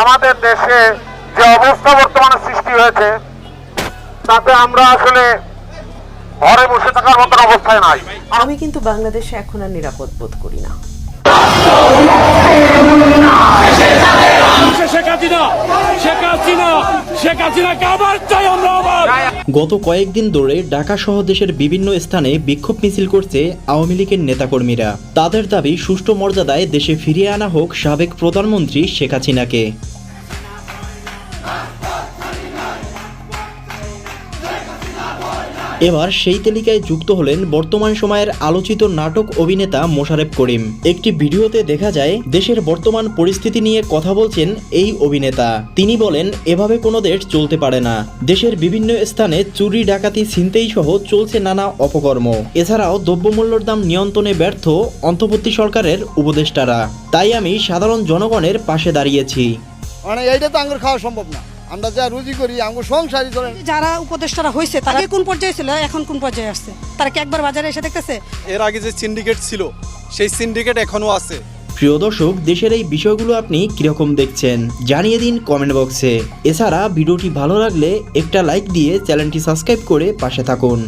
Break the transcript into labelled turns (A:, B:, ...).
A: আমাদের দেশে যে অবস্থা বর্তমানে সৃষ্টি হয়েছে তাতে আমরা আসলে ঘরে বসে থাকার মতন অবস্থায় নাই।
B: আমি কিন্তু বাংলাদেশে এখন আর নিরাপদ বোধ করি না।
C: শেখ হাসিনা শেখ হাসিনা শেখ হাসিনাকে আবার চাই আমরা আবার।
D: গত কয়েকদিন ধরে ঢাকা সহ দেশের বিভিন্ন স্থানে বিক্ষোভ মিছিল করছে আওয়ামী লীগের নেতাকর্মীরা। তাদের দাবি, সুষ্ঠু মর্যাদায় দেশে ফিরিয়ে আনা হোক সাবেক প্রধানমন্ত্রী শেখ হাসিনাকে। এবার সেই তালিকায় যুক্ত হলেন বর্তমান সময়ের আলোচিত নাটক অভিনেতা মোশারেফ করিম। একটি ভিডিওতে দেখা যায়, দেশের বর্তমান পরিস্থিতি নিয়ে কথা বলছেন এই অভিনেতা। তিনি বলেন, এভাবে কোনো দেশ চলতে পারে না। দেশের বিভিন্ন স্থানে চুরি, ডাকাতি, ছিনতেই সহ চলছে নানা অপকর্ম। এছাড়াও দ্রব্যমূল্যর দাম নিয়ন্ত্রণে ব্যর্থ অন্তর্বর্তী সরকারের উপদেষ্টারা। তাই আমি সাধারণ জনগণের পাশে দাঁড়িয়েছি।
E: মানে এইটা তো আঙ্গুর খাওয়া সম্ভব না। আমরা যা রুজি করি আঙ্গুর সংসারই ধরেন।
F: যারা উপদেষ্টারা হয়েছে তারা কোন পর্যায়ে ছিল এখন কোন পর্যায়ে আসছে? তারা কি একবার বাজারে এসে দেখতেছে?
G: এর আগে যে সিন্ডিকেট ছিল সেই সিন্ডিকেট এখনও আছে।
D: প্রিয় দর্শক দেশের এই বিষয়গুলো আপনি কীরকম দেখছেন জানিয়ে দিন কমেন্ট বক্সে এছাড়া ভিডিওটি ভালো লাগলে একটা লাইক দিয়ে চ্যানেলটি সাবস্ক্রাইব করে পাশে থাকুন।